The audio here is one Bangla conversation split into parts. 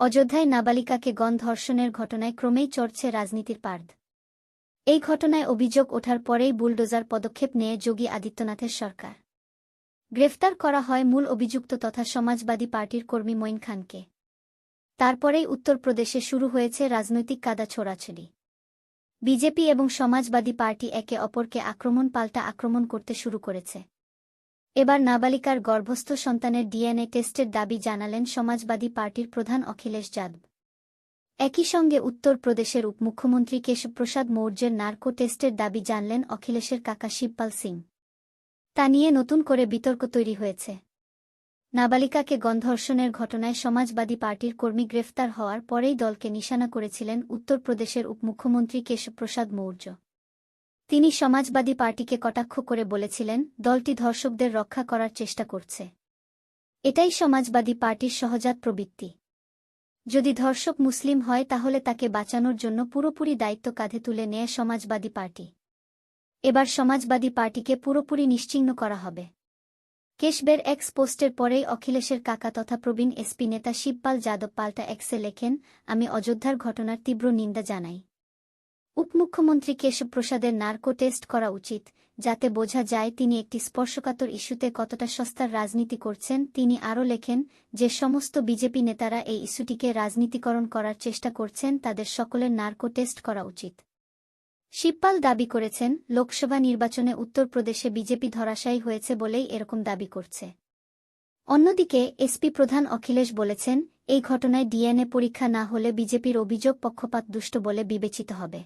অযোধ্যায় নাবালিকাকে গণ ধর্ষণের ঘটনায় ক্রমেই চড়ছে রাজনীতির পার্দ। এই ঘটনায় অভিযোগ ওঠার পরেই বুলডোজার পদক্ষেপ নিয়ে যোগী আদিত্যনাথের সরকার। গ্রেফতার করা হয় মূল অভিযুক্ত তথা সমাজবাদী পার্টির কর্মী মঈন খানকে। তারপরেই উত্তরপ্রদেশে শুরু হয়েছে রাজনৈতিক কাদা ছোড়াছড়ি। বিজেপি এবং সমাজবাদী পার্টি একে অপরকে আক্রমণ পাল্টা আক্রমণ করতে শুরু করেছে। এবার নাবালিকার গর্ভস্থ সন্তানের ডিএনএ টেস্টের দাবি জানালেন সমাজবাদী পার্টির প্রধান অখিলেশ যাদব। একই সঙ্গে উত্তরপ্রদেশের উপমুখ্যমন্ত্রী কেশবপ্রসাদ মৌর্যের নার্কো টেস্টের দাবি জানলেন অখিলেশের কাকা শিবপাল সিং। তা নিয়ে নতুন করে বিতর্ক তৈরি হয়েছে। নাবালিকাকে গণধর্ষণের ঘটনায় সমাজবাদী পার্টির কর্মী গ্রেফতার হওয়ার পরেই দলকে নিশানা করেছিলেন উত্তরপ্রদেশের উপমুখ্যমন্ত্রী কেশবপ্রসাদ মৌর্য। তিনি সমাজবাদী পার্টিকে কটাক্ষ করে বলেছিলেন, দলটি ধর্ষকদের রক্ষা করার চেষ্টা করছে। এটাই সমাজবাদী পার্টির সহজাত প্রবৃত্তি। যদি ধর্ষক মুসলিম হয়, তাহলে তাকে বাঁচানোর জন্য পুরোপুরি দায়িত্ব কাঁধে তুলে নেয় সমাজবাদী পার্টি। এবার সমাজবাদী পার্টিকে পুরোপুরি নিশ্চিহ্ন করা হবে। কেশবের এক্স পোস্টের পরেই অখিলেশের কাকা তথা প্রবীণ এসপি নেতা শিবপাল যাদব পাল্টা এক্সে লেখেন, আমি অযোধ্যার ঘটনার তীব্র নিন্দা জানাই। উপমুখ্যমন্ত্রী কেশবপ্রসাদের নার্কো টেস্ট করা উচিত, যাতে বোঝা যায় তিনি একটি স্পর্শকাতর ইস্যুতে কতটা সস্তার রাজনীতি করছেন। তিনি আরও লেখেন, যে সমস্ত বিজেপি নেতারা এই ইস্যুটিকে রাজনীতিকরণ করার চেষ্টা করছেন, তাদের সকলের নার্কো টেস্ট করা উচিত। শিবপাল দাবি করেছেন, লোকসভা নির্বাচনে উত্তরপ্রদেশে বিজেপি ধরাশায়ী হয়েছে বলেই এরকম দাবি করছে। অন্যদিকে, এসপি প্রধান অখিলেশ বলেছেন, এই ঘটনায় ডিএনএ পরীক্ষা না হলে বিজেপির অভিযোগ পক্ষপাত দুষ্ট বলে বিবেচিত হবে।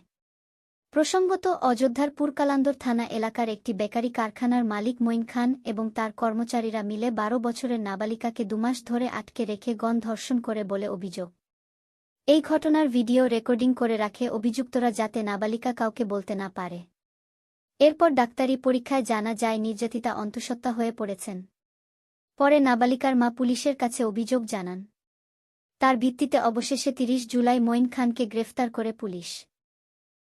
প্রসঙ্গত অযোধ্যার পুরকালান্দর থানা এলাকার একটি বেকারি কারখানার মালিক মঈন খান এবং তার কর্মচারীরা মিলে বারো বছরের নাবালিকাকে দুমাস ধরে আটকে রেখে গণ ধর্ষণ করে বলে অভিযোগ। এই ঘটনার ভিডিও রেকর্ডিং করে রাখে অভিযুক্তরা যাতে নাবালিকা কাউকে বলতে না পারে। এরপর ডাক্তারি পরীক্ষায় জানা যায়, নির্যাতিতা অন্তঃসত্ত্বা হয়ে পড়েছেন। পরে নাবালিকার মা পুলিশের কাছে অভিযোগ জানান। তার ভিত্তিতে অবশেষে তিরিশ জুলাই মঈন খানকে গ্রেফতার করে পুলিশ।